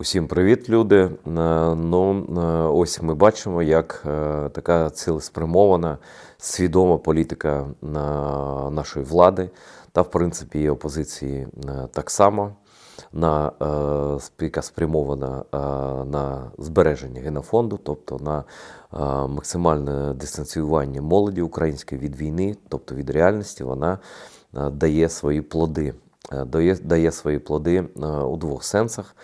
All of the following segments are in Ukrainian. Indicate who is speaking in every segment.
Speaker 1: Усім привіт, люди. Е, Ну, е, ось ми бачимо, як е, така цілеспрямована, свідома політика нашої влади та, в принципі, і опозиції так само, на, яка спрямована на збереження генофонду, тобто на максимальне дистанціювання молоді української від війни, тобто від реальності, вона дає свої плоди. Дає, дає свої плоди у двох сенсах.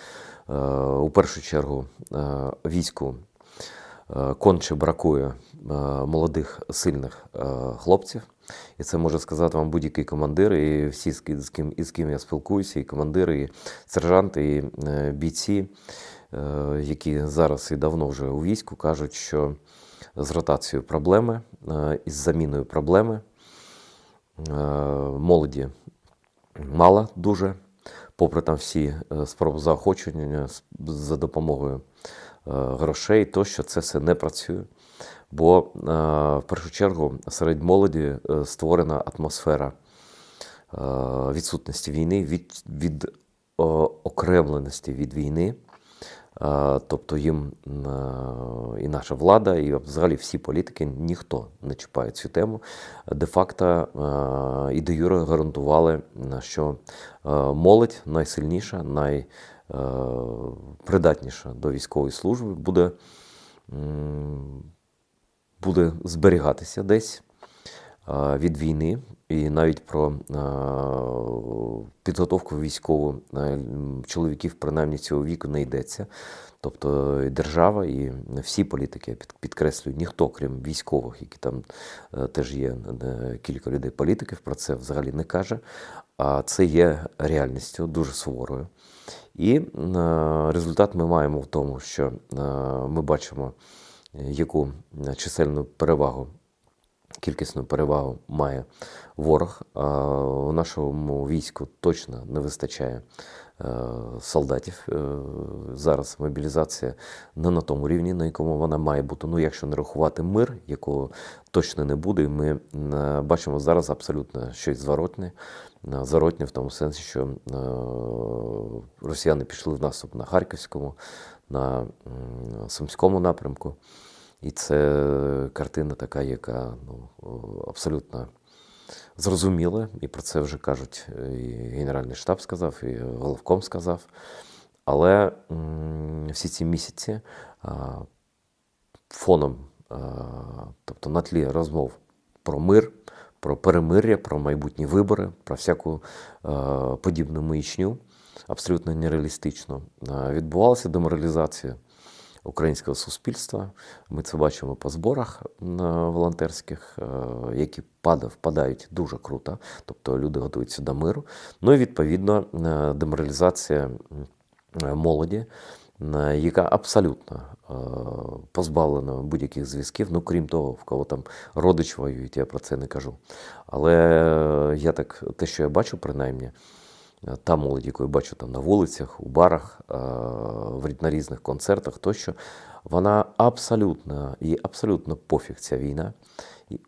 Speaker 1: Е, У першу чергу е, війську е, конче бракує молодих сильних хлопців. І це може сказати вам будь-який командир, і всі, з ким, із ким я спілкуюся, і командири, і сержанти, і бійці, які зараз і давно вже у війську, кажуть, що з ротацією проблеми, із заміною проблеми. Молоді мало дуже, попри там всі е, спроби заохочення за допомогою е, грошей, тощо це все не працює. Бо е, в першу чергу серед молоді створена атмосфера відсутності війни, від, від окремленості від війни. Тобто їм е, і наша влада, і взагалі всі політики ніхто не чіпає цю тему. Де-факто е, і де юре гарантували, е, що молодь найсильніша, найпридатніша до військової служби буде, буде зберігатися десь від війни, і навіть про е, підготовку військову е, чоловіків, принаймні цього віку, не йдеться. Тобто і держава і всі політики, я підкреслюю, ніхто, крім військових, які там е, теж є е, кілька людей політиків, про це взагалі не каже. А це є реальністю дуже суворою. І е, результат ми маємо в тому, що е, ми бачимо, е, яку е, чисельну перевагу кількісну перевагу має ворог. У нашому війську точно не вистачає е, солдатів. Е, Зараз мобілізація не на тому рівні, на якому вона має бути. Ну, якщо не рахувати мир, якого точно не буде. Ми е, бачимо зараз абсолютно щось зворотне. Зворотне в тому сенсі, що росіяни пішли в наступ на Харківському, на Сумському напрямку. І це картина така, яка ну, абсолютно зрозуміла, і про це вже кажуть і Генеральний штаб сказав, і головком сказав. Але всі ці місяці фоном, тобто на тлі розмов про мир, про перемир'я, про майбутні вибори, про всяку подібну маячню, абсолютно нереалістично, відбувалася деморалізація українського суспільства. Ми це бачимо по зборах е, волонтерських, е, які впадають дуже круто, тобто люди готуються до миру. Ну і відповідно е, деморалізація молоді, яка абсолютно позбавлена будь-яких зв'язків, ну крім того, в кого там родич воюють, я про це не кажу. Але я так, те, що я бачу, принаймні. Е, Та молодь, яку я бачу там на вулицях, у барах, е, на різних концертах тощо, вона абсолютно і абсолютно пофіг ця війна.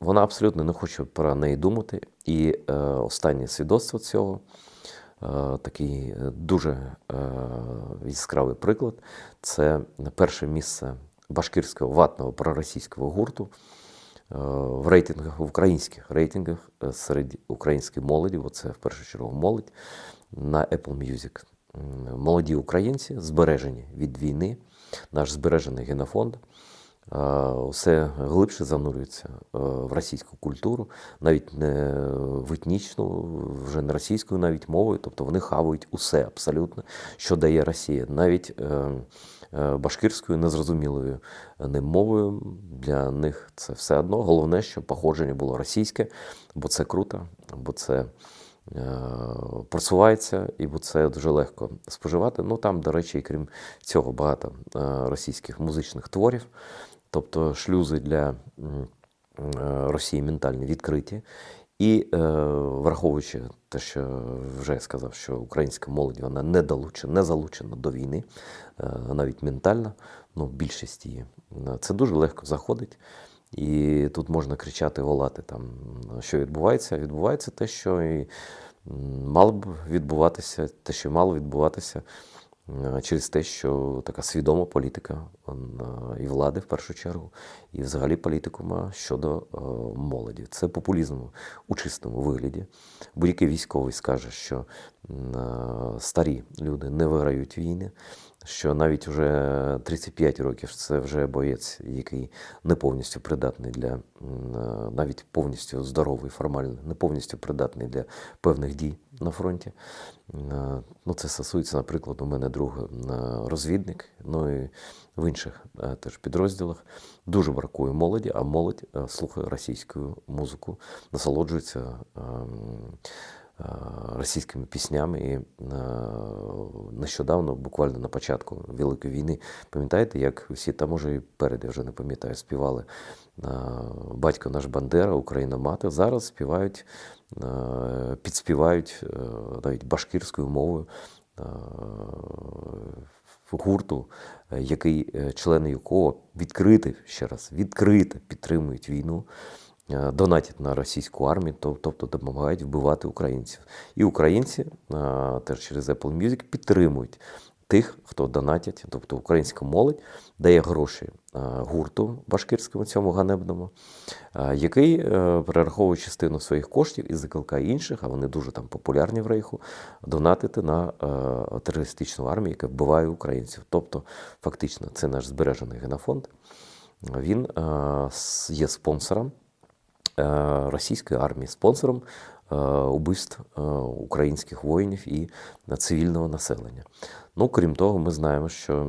Speaker 1: Вона абсолютно не хоче про неї думати. І е, останнє свідоцтво цього, такий дуже яскравий приклад, це перше місце башкирського ватного проросійського гурту в рейтингах, в українських рейтингах серед української молоді, бо це в першу чергу молодь на Apple Music. Молоді українці збережені від війни, наш збережений генофонд. Все глибше занурюється е, в російську культуру, навіть не в етнічну, вже не російською навіть мовою, тобто вони хавають усе абсолютно, що дає Росія. Навіть е, е, башкирською незрозумілою ним мовою для них це все одно. Головне, що походження було російське, бо це круто, бо це просувається і це дуже легко споживати. Ну там, до речі, і крім цього, багато е, російських музичних творів, тобто шлюзи для е, Росії ментальні відкриті. І е, враховуючи те, що вже я сказав, що українська молодь вона не долучена, не залучена до війни, е, навіть ментально, ну, більшість її, е, це дуже легко заходить. І тут можна кричати, волати там, що відбувається. Відбувається те, що і мало б відбуватися, те, що мало відбуватися е, через те, що така свідома політика е, і влади в першу чергу, і взагалі політикума щодо е, молоді. Це популізм у чистому вигляді. Будь-який військовий скаже, що старі люди не виграють війни, що навіть вже 35 років це вже боєць, який не повністю придатний для е, навіть повністю здоровий, формально, не повністю придатний для певних дій на фронті. Е, Ну, це стосується, наприклад, у мене друг е, розвідник, ну і в інших теж підрозділах. Дуже бракує молоді, а молодь слухає російську музику, насолоджується ем, російськими піснями. І е, нещодавно, буквально на початку Великої війни, пам'ятаєте, як всі, та може і перед, я вже не пам'ятаю, співали е, Батько наш Бандера, Україна мати. Зараз співають, е, підспівають е, навіть башкирською мовою е, гурту, е, який е, члени якого відкрито, ще раз, відкрито підтримують війну, е, донатять на російську армію, тобто допомагають вбивати українців. І українці е, теж через Apple Music підтримують тих, хто донатять, тобто українська молодь дає гроші е, гурту башкирському цьому ганебному, е, який е, перераховує частину своїх коштів і закликає інших, а вони дуже там популярні в рейху, донатити на е, терористичну армію, яка вбиває українців. Тобто, фактично, це наш збережений генофонд. Він е, є спонсором е, російської армії, спонсором е, убивств е, українських воїнів і цивільного населення. Ну, крім того, ми знаємо, що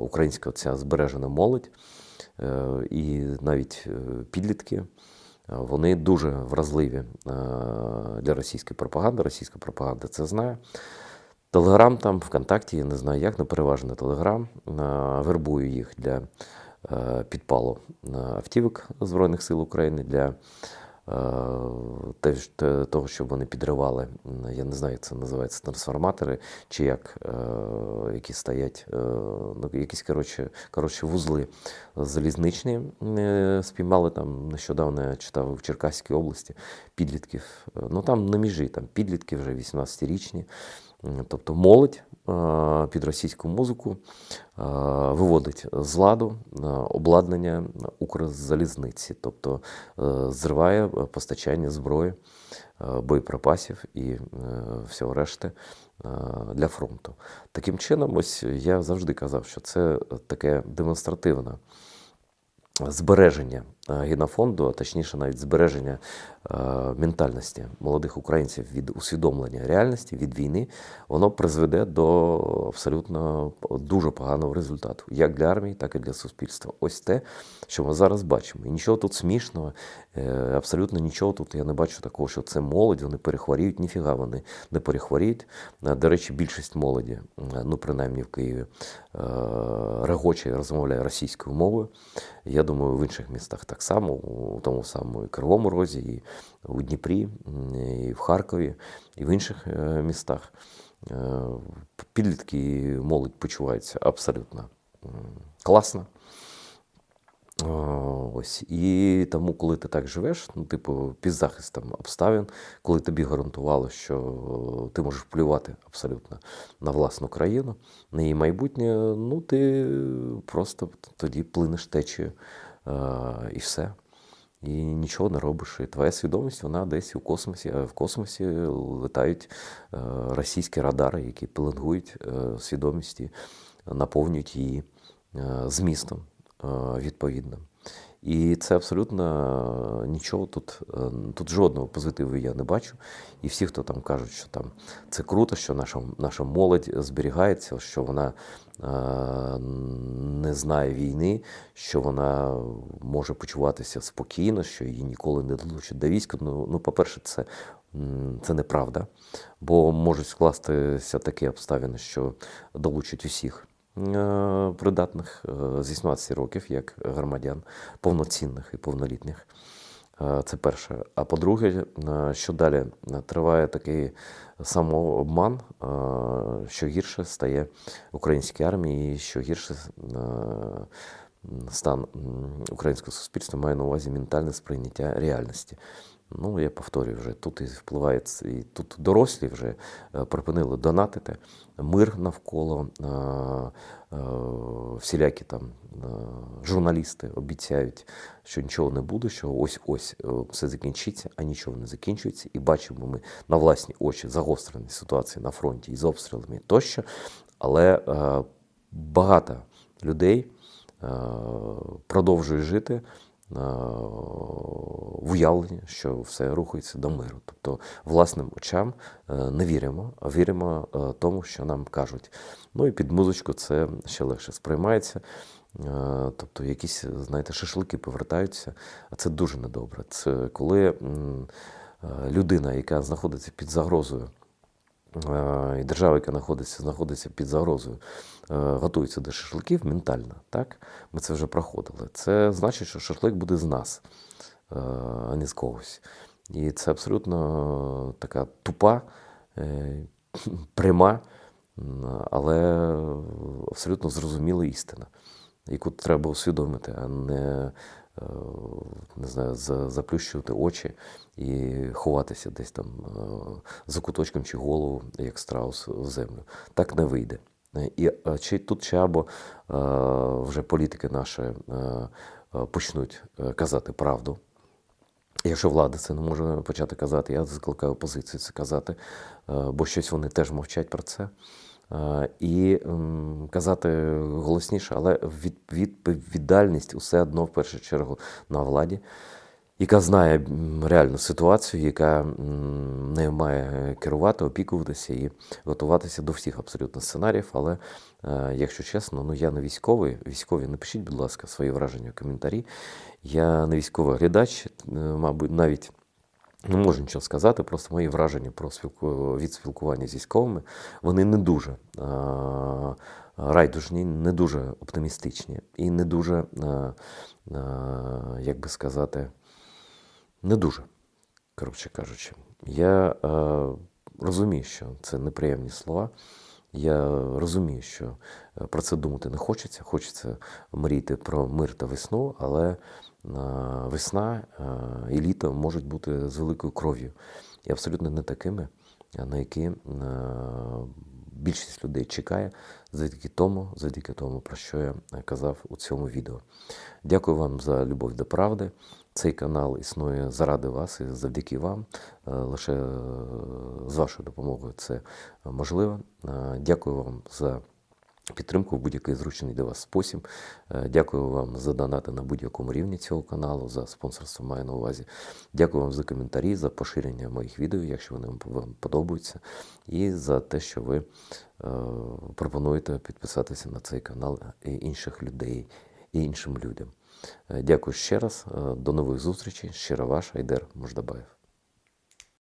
Speaker 1: українська ця збережена молодь і навіть підлітки. Вони дуже вразливі для російської пропаганди. Російська пропаганда це знає. Телеграм там, ВКонтакті, я не знаю як, але переважно Телеграм вербує їх для підпалу е, автівок Збройних сил України, для е, того, щоб вони підривали, я не знаю, як це називається, трансформатори, чи як, е, які стоять, е, ну, якісь коротше, коротше, вузли залізничні е, спіймали там нещодавно, я читав в Черкаській області підлітків. Е, Ну там на межі, там підлітки вже 18-річні. Тобто молодь е, під російську музику е, виводить з ладу е, обладнання Укрзалізниці, тобто зриває постачання зброї, боєприпасів і всього решти для фронту. Таким чином, ось я завжди казав, що це таке демонстративне збереження генофонду, а точніше навіть збереження е, ментальності молодих українців від усвідомлення реальності, від війни, воно призведе до абсолютно дуже поганого результату, як для армії, так і для суспільства. Ось те, що ми зараз бачимо. І нічого тут смішного, е, абсолютно нічого тут я не бачу такого, що це молодь, вони перехворіють, ніфіга вони не перехворіють. Е, До речі, більшість молоді, е, ну принаймні в Києві, е, регоче розмовляє російською мовою. Я думаю, в інших містах так само, у тому самому і Кривому Розі, і у Дніпрі, і в Харкові, і в інших е, містах. Е, Підлітки і молодь почуваються абсолютно класно. Е, Ось. І тому, коли ти так живеш, ну, типу, під захистом обставин, коли тобі гарантували, що ти можеш впливати абсолютно на власну країну, на її майбутнє, ну ти просто тоді плинеш течією і все. І нічого не робиш. І твоя свідомість, вона десь у космосі, а в космосі летають е, російські радари, які пеленгують е, свідомість наповнюють її е, змістом е, відповідним. І це абсолютно е, нічого тут, е, тут жодного позитиву я не бачу. І всі, хто там кажуть, що там це круто, що наша, наша молодь зберігається, що вона е, не знає війни, що вона може почуватися спокійно, що її ніколи не долучать до війська. Ну, ну по-перше, це, це неправда, бо можуть скластися такі обставини, що долучать усіх придатних е, з 18 років, як громадян, повноцінних і повнолітніх. Е, Це перше. А по-друге, е, що далі триває такий самообман, е, що гірше стає українській армії, і що гірше е, стан українського суспільства має на увазі ментальне сприйняття реальності. Ну, я повторюю вже, тут і впливає, і тут дорослі вже е, припинили донатити, мир навколо, е, е, всілякі там журналісти обіцяють, що нічого не буде, що ось-ось все закінчиться, а нічого не закінчується. І бачимо ми на власні очі загострені ситуації на фронті із обстрілами тощо. Але багато людей продовжує жити в уявленні, що все рухається до миру. Тобто власним очам е, не віримо, а віримо е, тому, що нам кажуть. Ну і під музичку це ще легше сприймається. Е, Тобто якісь, знаєте, шашлики повертаються, а це дуже недобре. Це коли е, людина, яка знаходиться під загрозою, е, і держава, яка знаходиться, знаходиться під загрозою, е, готується до шашликів ментально. Так? Ми це вже проходили. Це значить, що шашлик буде з нас, е, а не з когось. І це абсолютно така тупа, е, пряма, але абсолютно зрозуміла істина, яку треба усвідомити, а не, е, не знаю, заплющувати очі і ховатися десь там е, за куточком чи голову, як страус в землю. Так не вийде. Е, І е, чи тут чи або е, вже політики наші е, е, почнуть е, казати правду. Якщо влада це не може почати казати, я закликаю опозицію це казати, е, бо щось вони теж мовчать про це. І казати голосніше, але від, відповідальність усе одно в першу чергу на владі, яка знає реальну ситуацію, яка м, нею має керувати, опікуватися і готуватися до всіх абсолютно сценаріїв. Але е, якщо чесно, ну я не військовий. Військові, напишіть, будь ласка, свої враження в коментарі. Я не військовий глядач, е, мабуть, навіть. Не можу нічого сказати, просто мої враження про спілку... від спілкування з військовими, вони не дуже а, райдужні, не дуже оптимістичні і не дуже, а, а, як би сказати, не дуже, коротше кажучи. Я е, розумію, що це неприємні слова. Я розумію, що е, про це думати не хочеться. Хочеться мріяти про мир та весну, але е, весна е, і літо можуть бути з великою кров'ю і абсолютно не такими, на які більшість людей чекає завдяки тому, завдяки тому, про що я казав у цьому відео. Дякую вам за любов до правди. Цей канал існує заради вас і завдяки вам. Е, Лише е, з вашою допомогою це можливо. Е, Дякую вам за підтримку в будь-який зручний для вас спосіб. Дякую вам за донати на будь-якому рівні цього каналу, за спонсорство маю на увазі. Дякую вам за коментарі, за поширення моїх відео, якщо вони вам подобаються, і за те, що ви пропонуєте підписатися на цей канал і інших людей і іншим людям. Е, Дякую ще раз. Е, До нових зустрічей. Щиро ваш Айдер Мождабаєв.